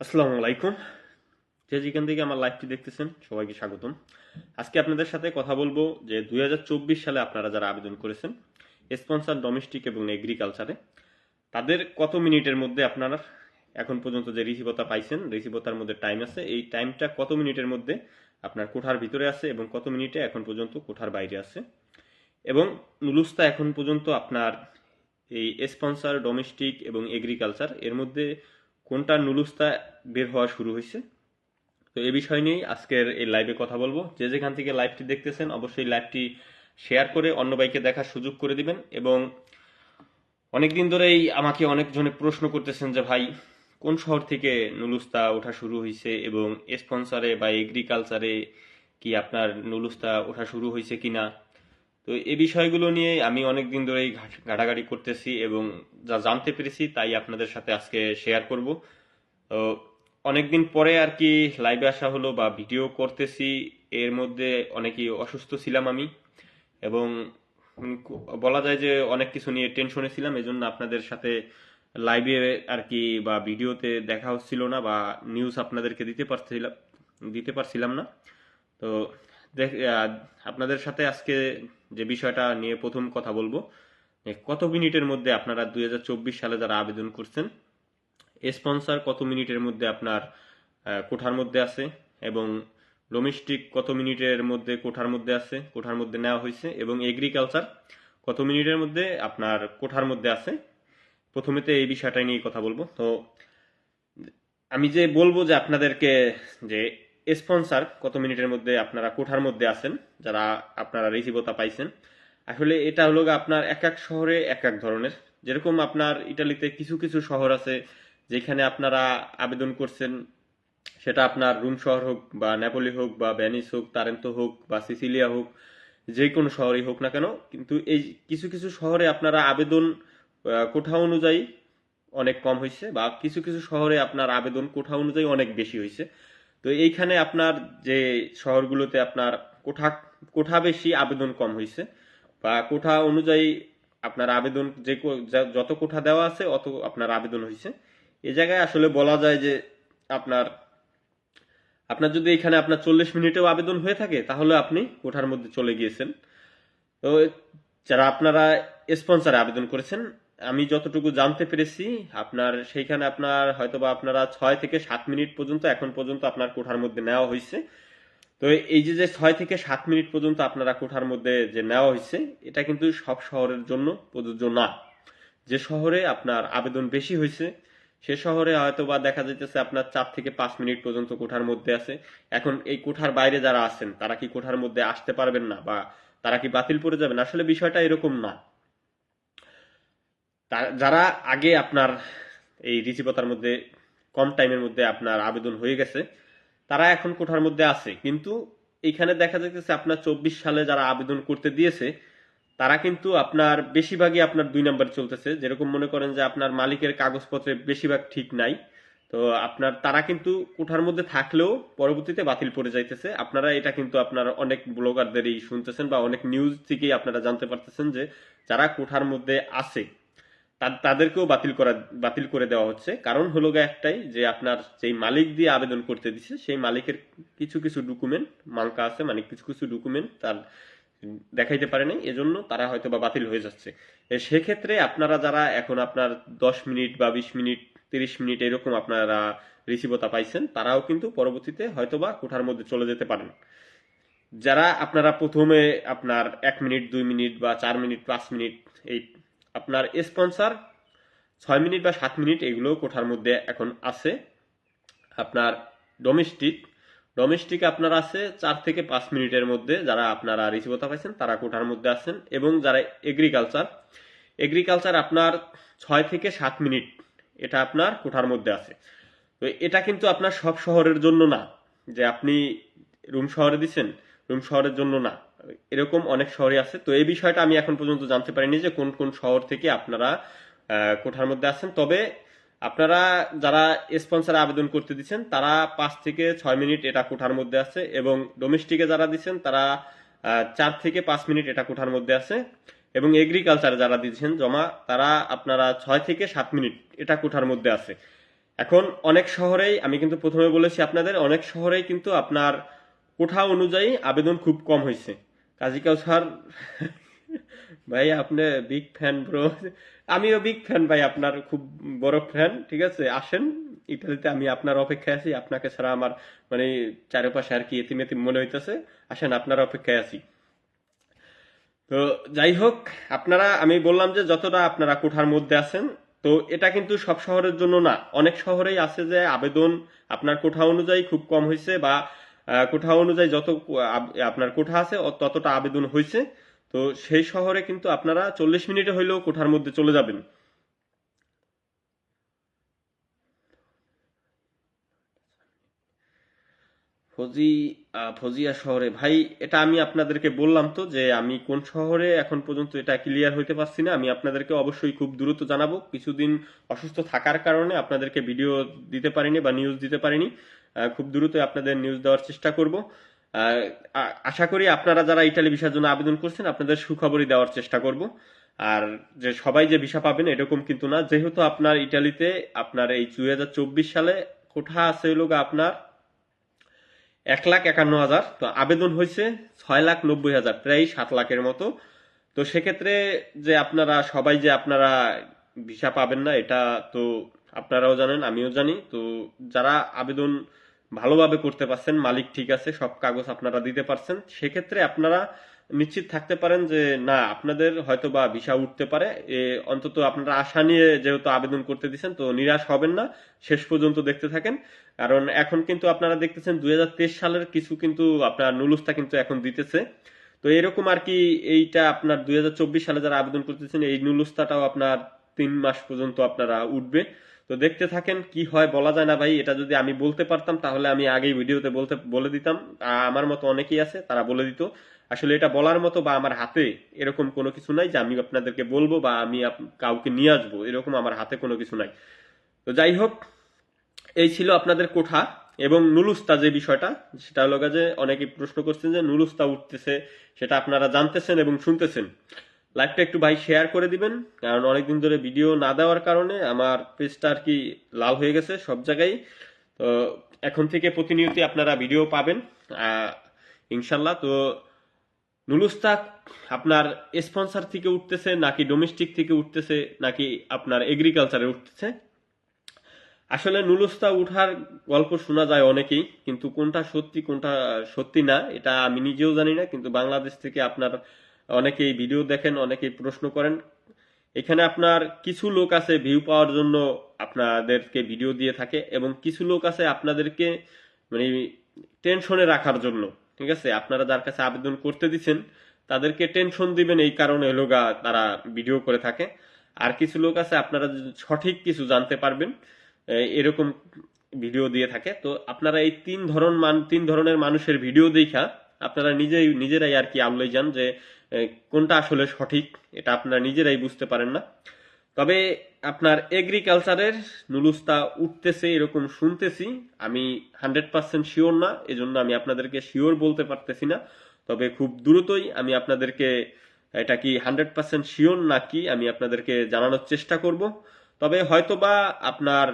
আসসালামু আলাইকুম। যে যেখান থেকে আমার লাইভটি দেখতেছেন, সবাইকে স্বাগতম। আজকে আপনাদের সাথে কথা বলব যে দু হাজার চব্বিশ সালে আপনারা যারা আবেদন করেছেন স্পন্সর ডোমেস্টিক এবং এগ্রিকালচারে তাদের কত মিনিটের মধ্যে আপনারা এখন পর্যন্ত যে রিসিভতা পাইছেন রিসিভতার মধ্যে টাইম আছে, এই টাইমটা কত মিনিটের মধ্যে আপনার কোঠার ভিতরে আছে এবং কত মিনিটে এখন পর্যন্ত কোঠার বাইরে আছে? এবং নুলুস্তা এখন পর্যন্ত আপনার এই স্পন্সর ডোমেস্টিক এবং এগ্রিকালচার এর মধ্যে কোনটা নুলুস্তা বের হওয়া শুরু হয়েছে? তো এ বিষয় নিয়েই আজকের এই লাইভে কথা বলব। যে যেখান থেকে লাইভটি দেখতেছেন, অবশ্যই লাইভটি শেয়ার করে অন্য বাইকে দেখার সুযোগ করে দিবেন এবং অনেকদিন ধরেই আমাকে অনেকজনে প্রশ্ন করতেছেন যে, ভাই, কোন শহর থেকে নুলুস্তা ওঠা শুরু হয়েছে এবং স্পন্সরে বা এগ্রিকালচারে কি আপনার নুলুস্তা ওঠা শুরু হয়েছে কিনা? তো এই বিষয়গুলো নিয়ে আমি অনেক দিন ধরেই ঘাট- ঘাটাঘাটি করতেছি এবং যা জানতে পেরেছি তাই আপনাদের সাথে আজকে শেয়ার করব। তো অনেকদিন পরে আর কি লাইভে আসা হলো বা ভিডিও করতেছি, এর মধ্যে অনেকই অসুস্থ ছিলাম আমি এবং বলা যায় যে অনেক কিছু নিয়ে টেনশনে ছিলাম, এজন্য আপনাদের সাথে লাইভে আর কি বা ভিডিওতে দেখা হচ্ছিল না বা নিউজ আপনাদেরকে দিতে পারছিলাম দিতে পারছিলাম না। তো আপনাদের সাথে আজকে যে বিষয়টা নিয়ে প্রথম কথা বলব কত মিনিটের মধ্যে আপনারা দুই হাজার চব্বিশ সালে যারা আবেদন করছেন স্পন্সর কত মিনিটের মধ্যে আপনার কোঠার মধ্যে আছে এবং ডোমেস্টিক কত মিনিটের মধ্যে কোঠার মধ্যে আছে, কোঠার মধ্যে নেওয়া হয়েছে এবং এগ্রিকালচার কত মিনিটের মধ্যে আপনার কোঠার মধ্যে আছে। প্রথমেতে এই বিষয়টা নিয়ে কথা বলব। তো আমি যে বলব যে আপনাদেরকে যে স্পন্সর কত মিনিটের মধ্যে আপনারা কোঠার মধ্যে আছেন, যারা আপনারা রিসিভতা পাইছেন। আসলে এটা হলো আপনার এক এক শহরে এক এক ধরনের। যেরকম আপনার ইটালিতে কিছু কিছু শহর আছে যেখানে আপনারা আবেদন করছেন, সেটা আপনার রুম শহর হোক বা নেপোলি হোক বা ভ্যানিস হোক, তারেন্তো হোক বা সিসিলিয়া হোক, যে কোনো শহরই হোক না কেন, কিন্তু এই কিছু কিছু শহরে আপনারা আবেদন কোঠা অনুযায়ী অনেক কম হয়েছে বা কিছু কিছু শহরে আপনার আবেদন কোঠা অনুযায়ী অনেক বেশি হয়েছে তো এইখানে আপনার যে শহরগুলোতে আপনার কোঠা কোঠা বেশি আবেদন কম হয়েছে বা কোঠা অনুযায়ী আপনার আবেদন যে যত কোঠা দেওয়া আছে অত আপনার আবেদন হয়েছে এ জায়গায় আসলে বলা যায় যে আপনার আপনার যদি এখানে আপনার চল্লিশ মিনিটেও আবেদন হয়ে থাকে, তাহলে আপনি কোঠার মধ্যে চলে গিয়েছেন। তো যারা আপনারা স্পন্সরে আবেদন করেছেন আমি যতটুকু জানতে পেরেছি, আপনার সেইখানে আপনার হয়তোবা আপনারা ছয় থেকে সাত মিনিট পর্যন্ত, এখন পর্যন্ত আপনার কোঠার মধ্যে নেওয়া হয়েছে। তো এই যে যে ছয় থেকে সাত মিনিট পর্যন্ত আপনারা কোঠার মধ্যে যে নেওয়া হয়েছে, এটা কিন্তু সব শহরের জন্য প্রযোজ্য না। যে শহরে আপনার আবেদন বেশি হয়েছে, সে শহরে হয়তো বা দেখা যাইতেছে আপনার চার থেকে পাঁচ মিনিট পর্যন্ত কোঠার মধ্যে আছে। এখন এই কোঠার বাইরে যারা আছেন, তারা কি কোঠার মধ্যে আসতে পারবেন না বা তারা কি বাতিল পড়ে যাবেন? আসলে বিষয়টা এরকম না। যারা আগে আপনার এই রিসিভতার মধ্যে, কম টাইমের মধ্যে আপনার আবেদন হয়ে গেছে, তারা এখন কোঠার মধ্যে আছে। কিন্তু এখানে দেখা যাচ্ছে আপনার চব্বিশ সালে যারা আবেদন করতে দিয়েছে, তারা কিন্তু আপনার বেশিরভাগই আপনার দুই নাম্বার চলতেছে। যেরকম মনে করেন যে আপনার মালিকের কাগজপত্রে বেশিরভাগ ঠিক নাই। তো আপনার, তারা কিন্তু কোঠার মধ্যে থাকলেও পরবর্তীতে বাতিল পড়ে যাইতেছে। আপনারা এটা কিন্তু আপনার অনেক ব্লগারদেরই শুনতেছেন বা অনেক নিউজ থেকেই আপনারা জানতে পারতেছেন যে যারা কোঠার মধ্যে আছে তাদেরকেও বাতিল করা, বাতিল করে দেওয়া হচ্ছে। কারণ হলো গিয়ে একটাই যে আপনার যেই মালিক দিয়ে আবেদন করতে দিছে, সেই মালিকের কিছু কিছু ডকুমেন্ট মালকা আছে মানে কিছু কিছু ডকুমেন্ট তার দেখাইতে পারে নাই। এজন্য তারা হয়তো বা বাতিল হয়ে যাচ্ছে। সেক্ষেত্রে আপনারা যারা এখন আপনার দশ মিনিট বা বিশ মিনিট, তিরিশ মিনিট এরকম আপনারা রিসিভতা পাইছেন, তারাও কিন্তু পরবর্তীতে হয়তোবা কোঠার মধ্যে চলে যেতে পারেন। যারা আপনারা প্রথমে আপনার এক মিনিট, দুই মিনিট বা চার মিনিট, পাঁচ মিনিট এই আপনার স্পন্সর ছয় মিনিট বা সাত মিনিট এগুলো কোঠার মধ্যে এখন আছে। আপনার ডোমেস্টিক ডোমেস্টিক আপনার আছে চার থেকে পাঁচ মিনিটের মধ্যে যারা আপনারা রিসিভতা পাইছেন, তারা কোঠার মধ্যে আছেন এবং যারা এগ্রিকালচার এগ্রিকালচার আপনার ছয় থেকে সাত মিনিট এটা আপনার কোঠার মধ্যে আছে। তো এটা কিন্তু আপনার সব শহরের জন্য না, যে আপনি রুম শহরে দিচ্ছেন রুম শহরের জন্য না। এরকম অনেক শহরে আছে। তো এই বিষয়টা আমি এখন পর্যন্ত জানতে পারিনি যে কোন কোন শহর থেকে আপনারা কোঠার মধ্যে আছেন। তবে আপনারা যারা স্পন্সর আবেদন করতে দিচ্ছেন, তারা পাঁচ থেকে ছয় মিনিট এটা কোঠার মধ্যে আছে এবং ডোমেস্টিকে যারা দিচ্ছেন, তারা চার থেকে পাঁচ মিনিট এটা কোঠার মধ্যে আছে এবং এগ্রিকালচার যারা দিচ্ছেন জমা, তারা আপনারা ছয় থেকে সাত মিনিট এটা কোঠার মধ্যে আছে। এখন অনেক শহরেই, আমি কিন্তু প্রথমে বলেছি আপনাদের, অনেক শহরেই কিন্তু আপনার কোঠা অনুযায়ী আবেদন খুব কম হয়েছে। কাজী কাউসার ভাই আপনি বিগ ফ্যান ব্রো আমিও বিগ ফ্যান ভাই, আপনার খুব বড় ফ্যান ঠিক আছে? আসেন, ইতালিতে আমি আপনার অপেক্ষায় আছি। আপনাকে ছাড়া আমার মানে চারপাশে আর কি এতিম মনে হইতেছে। আসেন, আপনার অপেক্ষায় আছি। তো যাই হোক, আপনারা, আমি বললাম যে যতটা আপনারা কোঠার মধ্যে আছেন, তো এটা কিন্তু সব শহরের জন্য না। অনেক শহরেই আছে যে আবেদন আপনার কোঠা অনুযায়ী খুব কম হয়েছে বা কোঠা অনুযায়ী যত আপনার কোঠা আছে ততটা আবেদন হয়েছে তো সেই শহরে কিন্তু আপনারা চল্লিশ মিনিটে হইলেও কোঠার মধ্যে চলে যাবেন। ফজি ফজিয়া শহরে, ভাই, এটা আমি আপনাদেরকে বললাম তো যে আমি কোন শহরে এখন পর্যন্ত এটা ক্লিয়ার হইতে পারছি না। আমি আপনাদেরকে অবশ্যই খুব দ্রুত জানাব। কিছুদিন অসুস্থ থাকার কারণে আপনাদেরকে ভিডিও দিতে পারিনি বা নিউজ দিতে পারিনি। খুব দ্রুত আপনাদের নিউজ দেওয়ার চেষ্টা করব। আশা করি আপনারা যারা ইটালি ভিসার জন্য আবেদন করছেন, আপনাদের সুখবরই দেওয়ার চেষ্টা করব। আর যে সবাই যে ভিসা পাবেন, এরকম কিন্তু না। যেহেতু আপনার ইটালিতে আপনার এই দুই সালে কোঠা আছে গা আপনার এক লাখ একান্ন হাজার। তো আবেদন হয়েছে ছয় লাখ নব্বই হাজার, প্রায় সাত লাখের মতো। তো সেক্ষেত্রে যে আপনারা সবাই যে আপনারা ভিসা পাবেন না, এটা তো আপনারাও জানেন, আমিও জানি। তো যারা আবেদন ভালোভাবে করতে পারছেন, মালিক ঠিক আছে, সব কাগজ আপনারা দিতে পারছেন। সেক্ষেত্রে আপনারা নিশ্চিত থাকতে পারেন যে, না, আপনাদের হয়তো বা ভিসা উঠতে পারে। অন্তত আপনারা আশা নিয়ে যেহেতু আবেদন করতে দিচ্ছেন, তো নিরাশ হবেন না, শেষ পর্যন্ত দেখতে থাকেন। কারণ এখন কিন্তু আপনারা দেখতেছেন দুই হাজার তেইশ সালের কিছু কিন্তু আপনার নুলুস্তা কিন্তু এখন দিতেছে। তো এরকম আর কি এইটা আপনার দুই হাজার চব্বিশ সালে যারা আবেদন করতেছেন, এই নুলুস্তাটাও আপনার তিন মাস পর্যন্ত আপনারা উঠবে। তো দেখতে থাকেন কি হয় বলা যায় না ভাই, এটা যদি আমি বলতে পারতাম তাহলে আমি আগেই ভিডিওতে বলতে, বলে দিতাম। আমার মতো অনেকেই আছে, তারা বলে দিত। আসলে এটা বলার মতো বা আমার হাতে এরকম কোনো কিছু নাই যে আমি আপনাদেরকে বলব বা আমি কাউকে নিয়ে আসব, এরকম আমার হাতে কোনো কিছু নাই। তো যাই হোক, এই ছিল আপনাদের কোঠা এবং নুলুস্তা যে বিষয়টা, সেটা হলো যে অনেকে প্রশ্ন করছেন যে নুলুস্তা উঠতেছে, সেটা আপনারা জানতেছেন এবং শুনতেছেন। লাইভটা একটু ভাই শেয়ার করে দিবেন, কারণ অনেকদিন ধরে ভিডিও না দেওয়ার কারণে আমার পেজটা আর কি লাল হয়ে গেছে সব জায়গায়। তো এখন থেকে প্রতিনিয়তই আপনারা ভিডিও পাবেন ইনশাল্লাহ। তো নুলুস্তাক আপনার স্পন্সর থেকে উঠতেছে নাকি ডোমেস্টিক থেকে উঠতেছে নাকি আপনার এগ্রিকালচারে উঠতেছে? আসলে নুলুস্তা উঠার গল্প শোনা যায় অনেকেই, কিন্তু কোনটা সত্যি কোনটা সত্যি না, এটা আমি নিজেও জানি না, কিন্তু বাংলাদেশ থেকে আপনার অনেকেই ভিডিও দেখেন, অনেকেই প্রশ্ন করেন। এখানে আপনার কিছু লোক আছে ভিউ পাওয়ার জন্য আপনাদেরকে ভিডিও দিয়ে থাকে এবং কিছু লোক আছে আপনাদেরকে মানে টেনশনে রাখার জন্য, ঠিক আছে? আপনারা যার কাছে আবেদন করতে দিচ্ছেন, তাদেরকে টেনশন দিবেন, এই কারণে লোগা তারা ভিডিও করে থাকে। আর কিছু লোক আছে, আপনারা সঠিক কিছু জানতে পারবেন এরকম ভিডিও দিয়ে থাকে। তো আপনারা এই তিন ধরন মান, তিন ধরনের মানুষের ভিডিও দেখা, আপনারা নিজেই, নিজেরাই আর কি আল্লাই যান যে কোনটা আসলে সঠিক, এটা আপনারা নিজেরাই বুঝতে পারেন না। তবে আপনার এগ্রিকালচারের নুলুস্তা উঠতেছে, এরকম শুনতেছি। আমি হান্ড্রেড পার্সেন্ট শিওর না, এজন্য আমি আপনাদেরকে শিওর বলতে পারতেছি না। তবে খুব দ্রুতই আমি আপনাদেরকে, এটা কি হান্ড্রেড পার্সেন্ট শিওর নাকি আমি আপনাদেরকে জানানোর চেষ্টা করব। তবে হয়তোবা আপনার,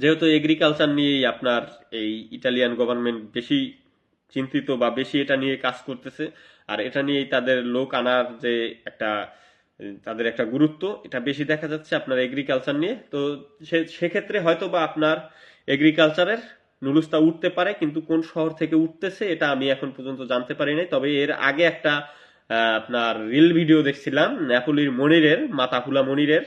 যেহেতু এগ্রিকালচার নিয়েই আপনার এই ইটালিয়ান গভর্নমেন্ট বেশি চিন্তিত বা বেশি এটা নিয়ে কাজ করতেছে। আর এটা নিয়েই তাদের লোক আনার যে একটা, তাদের একটা গুরুত্ব, এটা বেশি দেখা যাচ্ছে আপনার এগ্রিকালচার নিয়ে। তো সেক্ষেত্রে হয়তো বা আপনার এগ্রিকালচারের নুলুস্তা উঠতে পারে, কিন্তু কোন শহর থেকে উঠতেছে এটা আমি এখন পর্যন্ত জানতে পারি নাই। তবে এর আগে একটা আপনার রিল ভিডিও দেখছিলাম নেপোলির মনিরের মাতাফুলা মনিরের।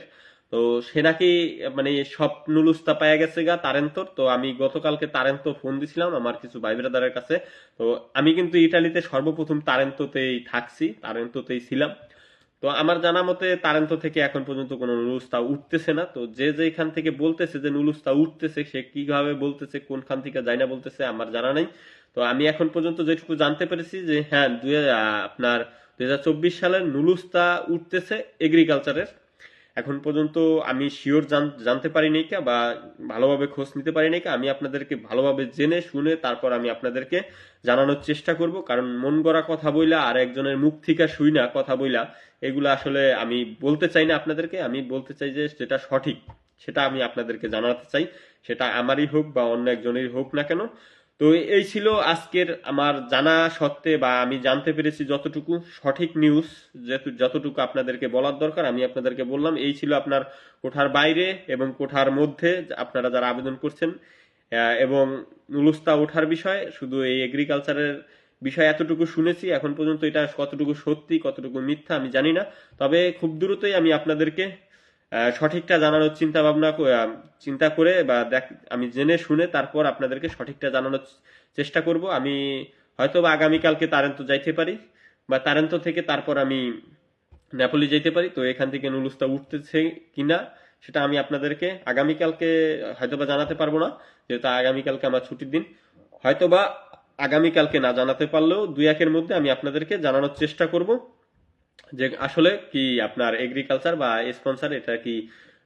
তো সে নাকি মানে সব নুলুস্তা পাওয়া গেছে গা তারেন্তর। তো আমি গতকালকে তারেন্ত ফোন দিছিলাম আমার কিছু ভাই ব্রাদারের কাছে। তো আমি কিন্তু ইটালিতে সর্বপ্রথম তারেন্ততেই থাকছি, তারেন্ততেই ছিলাম। তো আমার জানা মতে তারেন্ত থেকে এখন পর্যন্ত কোনো নুলুস্তা উঠতেছে না। তো যে যেখান থেকে বলতেছে যে নুলুস্তা উঠতেছে, সে কীভাবে বলতেছে, কোনখান থেকে যায় না বলতেছে, আমার জানা নাই। তো আমি এখন পর্যন্ত যেটুকু জানতে পেরেছি যে হ্যাঁ দু হাজার আপনার দুই সালের নুলুস্তা উঠতেছে এগ্রিকালচারের এখন পর্যন্ত আমি শিওর জানতে পারি নাই কা বা ভালোভাবে খোঁজ নিতে পারি নাই কা। আমি আপনাদেরকে ভালোভাবে জেনে, শুনে তারপর আমি আপনাদেরকে জানানোর চেষ্টা করব। কারণ মন গড়া কথা বইলা আর একজনের মুখ থেকে শুই না কথা বইলা, এগুলো আসলে আমি বলতে চাই না আপনাদেরকে। আমি বলতে চাই যে যেটা সঠিক, সেটা আমি আপনাদেরকে জানাতে চাই। সেটা আমারই হোক বা অন্য একজনেরই হোক না কেন। তো এই ছিল আজকের আমার জানা সত্ত্বে বা আমি জানতে পেরেছি যতটুকু সঠিক নিউজ যেহেতু- যতটুকু আপনাদেরকে বলার দরকার, আমি আপনাদেরকে বললাম, এই ছিল আপনার কোঠার বাইরে এবং কোঠার মধ্যে আপনারা যারা আবেদন করছেন এবং নুলুস্তা ওঠার বিষয়, শুধু এই এগ্রিকালচারের বিষয় এতটুকু শুনেছি, এখন পর্যন্ত এটা কতটুকু সত্যি, কতটুকু মিথ্যা আমি জানি না। তবে খুব দ্রুতই আমি আপনাদেরকে সঠিকটা জানানোর চিন্তা ভাবনা চিন্তা করে বা দেখ আমি জেনে শুনে তারপর আপনাদেরকে সঠিকটা জানানোর চেষ্টা করব। আমি হয়তো বা আগামীকালকে তারেন্ত যাইতে পারি বা তারেন্ত থেকে তারপর আমি নেপালি যেতে পারি। তো এখান থেকে নুলুস্তা উঠতেছে কিনা সেটা আমি আপনাদেরকে আগামীকালকে হয়তোবা জানাতে পারব না, যেহেতু আগামীকালকে আমার ছুটির দিন। হয়তোবা আগামীকালকে না জানাতে পারলেও দুই একের মধ্যে আমি আপনাদেরকে জানানোর চেষ্টা করব। যে আসলে কি আপনার এগ্রিকালচার বা স্পন্সর এটা কি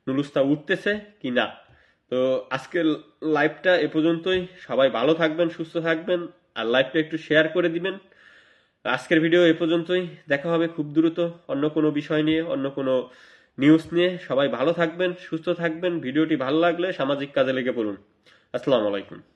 নুলুস্তা উঠতেছে কি না? তো আজকের লাইভটা এ পর্যন্তই। সবাই ভালো থাকবেন, সুস্থ থাকবেন আর লাইভটা একটু শেয়ার করে দিবেন। আজকের ভিডিও এ পর্যন্তই। দেখা হবে খুব দ্রুত অন্য কোনো বিষয় নিয়ে, অন্য কোনো নিউজ নিয়ে। সবাই ভালো থাকবেন, সুস্থ থাকবেন। ভিডিওটি ভালো লাগলে সামাজিক কাজে লেগে পড়ুন। আসসালামু আলাইকুম।